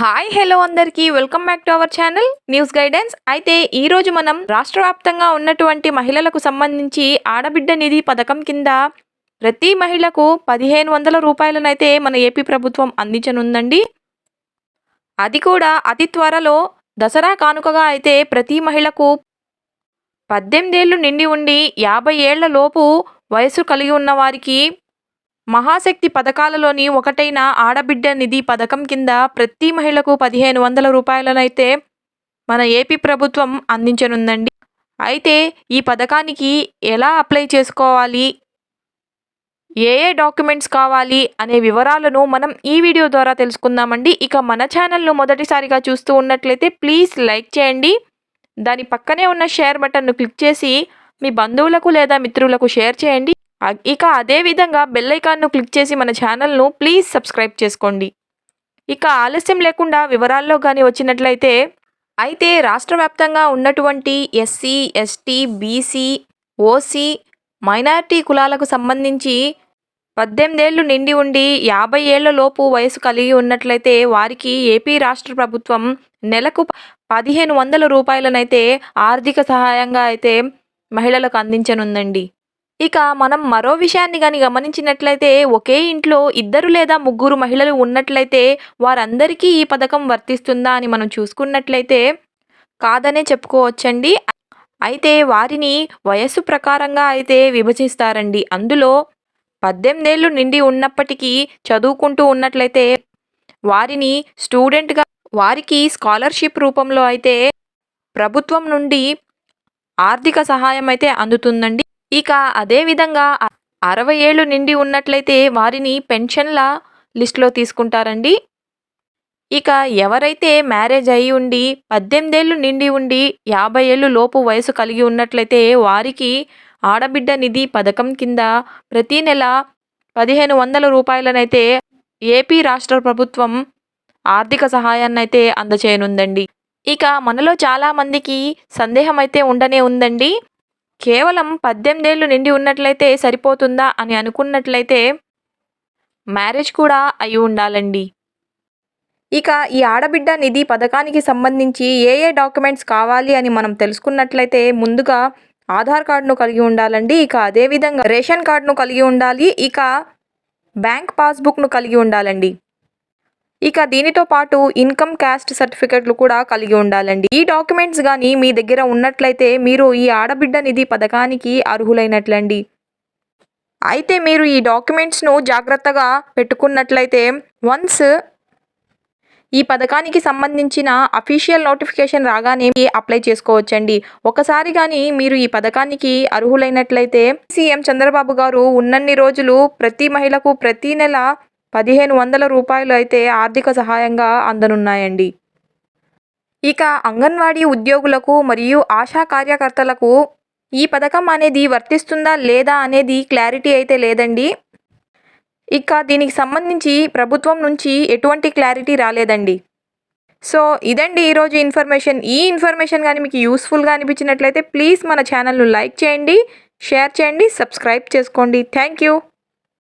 Hi hello అందరికీ. Welcome back to our channel news guidance అయితే ఈ రోజు మనం రాష్ట్ర వ్యాప్తంగా ఉన్నటువంటి మహిళలకు సంబంధించి ఆడబిడ్డ నిధి పథకం కింద ప్రతి మహిళకు పదిహేను వందల రూపాయలనైతే మన ఏపీ ప్రభుత్వం అందించనుందండి. అది కూడా అతి త్వరలో దసరా కానుకగా అయితే ప్రతి మహిళకు పద్దెనిమిదేళ్ళు నిండి ఉండి యాభై ఏళ్ళ లోపు వయసు కలిగి ఉన్న వారికి మహాశక్తి పథకాలలోని ఒకటైన ఆడబిడ్డ నిధి పథకం కింద ప్రతి మహిళకు పదిహేను వందల రూపాయలనైతే మన ఏపీ ప్రభుత్వం అందించనుందండి. అయితే ఈ పథకానికి ఎలా అప్లై చేసుకోవాలి? ఏ ఏ డాక్యుమెంట్స్ కావాలి? అనే వివరాలను మనం ఈ వీడియో ద్వారా తెలుసుకుందామండి. ఇక మన ఛానల్ను మొదటిసారిగా చూస్తూ ఉన్నట్లయితే ప్లీజ్ లైక్ చేయండి. దాని పక్కనే ఉన్న షేర్ బటన్ను క్లిక్ చేసి మీ బంధువులకు లేదా మిత్రులకు షేర్ చేయండి. ఇక అదే విధంగా బెల్ ఐకాన్ను క్లిక్ చేసి మన ఛానల్ను ప్లీజ్ సబ్స్క్రైబ్ చేసుకోండి. ఇక ఆలస్యం లేకుండా వివరాల్లో కానీ వచ్చినట్లయితే అయితే రాష్ట్ర వ్యాప్తంగా ఉన్నటువంటి SC ST BC OC minority కులాలకు సంబంధించి పద్దెనిమిదేళ్ళు నిండి ఉండి యాభై ఏళ్ళ లోపు వయసు కలిగి ఉన్నట్లయితే వారికి ఏపీ రాష్ట్ర ప్రభుత్వం నెలకు పదిహేను వందల రూపాయలనైతే ఆర్థిక సహాయంగా అయితే మహిళలకు అందించనుందండి. ఇక మనం మరో విషయాన్ని కానీ గమనించినట్లయితే ఒకే ఇంట్లో ఇద్దరు లేదా ముగ్గురు మహిళలు ఉన్నట్లయితే వారందరికీ ఈ పథకం వర్తిస్తుందా అని మనం చూసుకున్నట్లయితే కాదనే చెప్పుకోవచ్చండి. అయితే వారిని వయస్సు ప్రకారంగా అయితే విభజిస్తారండి. అందులో పద్దెనిమిదేళ్ళు నిండి ఉన్నప్పటికీ చదువుకుంటూ ఉన్నట్లయితే వారిని స్టూడెంట్గా వారికి స్కాలర్షిప్ రూపంలో అయితే ప్రభుత్వం నుండి ఆర్థిక సహాయం అయితే అందుతుందండి. ఇక అదేవిధంగా అరవై ఏళ్ళు నిండి ఉన్నట్లయితే వారిని పెన్షన్ల లిస్టులో తీసుకుంటారండి. ఇక ఎవరైతే మ్యారేజ్ అయి ఉండి పద్దెనిమిదేళ్ళు నిండి ఉండి యాభై ఏళ్ళు లోపు వయసు కలిగి ఉన్నట్లయితే వారికి ఆడబిడ్డ నిధి పథకం కింద ప్రతి నెల పదిహేను వందల రూపాయలనైతే ఏపీ రాష్ట్ర ప్రభుత్వం ఆర్థిక సహాయాన్ని అయితే అందచేయనుందండి. ఇక మనలో చాలామందికి సందేహం అయితే ఉండనే ఉందండి. కేవలం పద్దెనిమిదేళ్ళు నిండి ఉన్నట్లయితే సరిపోతుందా అని అనుకున్నట్లయితే మ్యారేజ్ కూడా అయి ఉండాలండి. ఇక ఈ ఆడబిడ్డ నిధి పథకానికి సంబంధించి ఏ ఏ డాక్యుమెంట్స్ కావాలి అని మనం తెలుసుకున్నట్లయితే ముందుగా ఆధార్ కార్డును కలిగి ఉండాలండి. ఇక అదేవిధంగా రేషన్ కార్డును కలిగి ఉండాలి. ఇక బ్యాంక్ పాస్బుక్ను కలిగి ఉండాలండి. ఇక దీనితో పాటు ఇన్కమ్ క్యాస్ట్ సర్టిఫికెట్లు కూడా కలిగి ఉండాలండి. ఈ డాక్యుమెంట్స్ కానీ మీ దగ్గర ఉన్నట్లయితే మీరు ఈ ఆడబిడ్డ నిధి పథకానికి అర్హులైనట్లండి. అయితే మీరు ఈ డాక్యుమెంట్స్ను జాగ్రత్తగా పెట్టుకున్నట్లయితే వన్స్ ఈ పథకానికి సంబంధించిన అఫీషియల్ నోటిఫికేషన్ రాగానే అప్లై చేసుకోవచ్చండి. ఒకసారి కానీ మీరు ఈ పథకానికి అర్హులైనట్లయితే సీఎం చంద్రబాబు గారు ఉన్నన్ని రోజులు ప్రతి మహిళకు ప్రతి నెల పదిహేను వందల రూపాయలు అయితే ఆర్థిక సహాయంగా అందనున్నాయండి. ఇక అంగన్వాడీ ఉద్యోగులకు మరియు ఆశా కార్యకర్తలకు ఈ పథకం అనేది వర్తిస్తుందా లేదా అనేది క్లారిటీ అయితే లేదండి. ఇక దీనికి సంబంధించి ప్రభుత్వం నుంచి ఎటువంటి క్లారిటీ రాలేదండి. సో ఇదండి ఈరోజు ఇన్ఫర్మేషన్. ఈ ఇన్ఫర్మేషన్ కానీ మీకు యూస్ఫుల్గా అనిపించినట్లయితే ప్లీజ్ మన ఛానల్ను లైక్ చేయండి షేర్ చేయండి సబ్స్క్రైబ్ చేసుకోండి. Thank you.